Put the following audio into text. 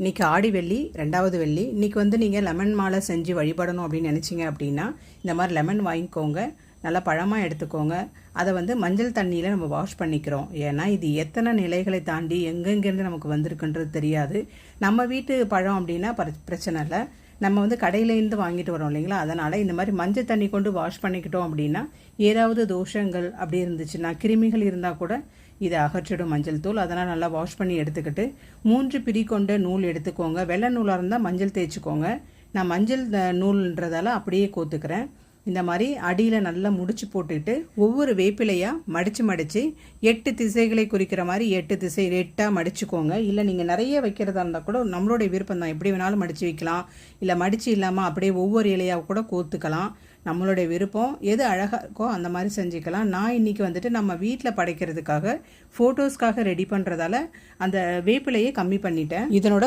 இன்றைக்கி ஆடி வெள்ளி ரெண்டாவது வெள்ளி. இன்றைக்கி வந்து நீங்கள் லெமன் மாலை செஞ்சு வழிபடணும் அப்படின்னு நினச்சிங்க அப்படின்னா இந்த மாதிரி லெமன் வாங்கிக்கோங்க. நல்லா பழமாக எடுத்துக்கோங்க. அதை வந்து மஞ்சள் தண்ணியில் நம்ம வாஷ் பண்ணிக்கிறோம். ஏன்னா இது எத்தனை நிலைகளை தாண்டி எங்கெங்கேருந்து நமக்கு வந்திருக்குன்றது தெரியாது. நம்ம வீட்டு பழம் அப்படின்னா பிரச்சனை இல்லை. நம்ம வந்து கடையிலேருந்து வாங்கிட்டு வரோம் இல்லைங்களா? அதனால் இந்த மாதிரி மஞ்சள் தண்ணி கொண்டு வாஷ் பண்ணிக்கிட்டோம் அப்படின்னா ஏதாவது தோஷங்கள் அப்படி இருந்துச்சுன்னா கிருமிகள் இருந்தால் கூட இதை அகற்றிடும் மஞ்சள் தூள். அதனால் நல்லா வாஷ் பண்ணி எடுத்துக்கிட்டு மூன்று பிரி கொண்ட நூல் எடுத்துக்கோங்க. வெள்ளை நூலாக இருந்தால் மஞ்சள் தேய்ச்சிக்கோங்க. நான் மஞ்சள் நூல்ன்றதால அப்படியே கோத்துக்கிறேன். இந்த மாதிரி அடியில் நல்லா முடிச்சு போட்டுட்டு ஒவ்வொரு வேப்பிலையாக மடித்து மடித்து எட்டு திசைகளை குறிக்கிற மாதிரி எட்டு திசை எட்டாக மடிச்சுக்கோங்க. இல்லை நீங்கள் நிறைய வைக்கிறதா இருந்தால் கூட நம்மளுடைய விருப்பம் தான். எப்படி வேணாலும் மடித்து வைக்கலாம். இல்லை மடித்து இல்லாமல் அப்படியே ஒவ்வொரு இலையாக கூட கோத்துக்கலாம். நம்மளுடைய விருப்பம் எது அழகாக இருக்கோ அந்த மாதிரி செஞ்சுக்கலாம். நான் இன்றைக்கி வந்துட்டு நம்ம வீட்டில் படைக்கிறதுக்காக ஃபோட்டோஸ்க்காக ரெடி பண்ணுறதால அந்த வேப்பிலையை கம்மி பண்ணிட்டேன். இதனோட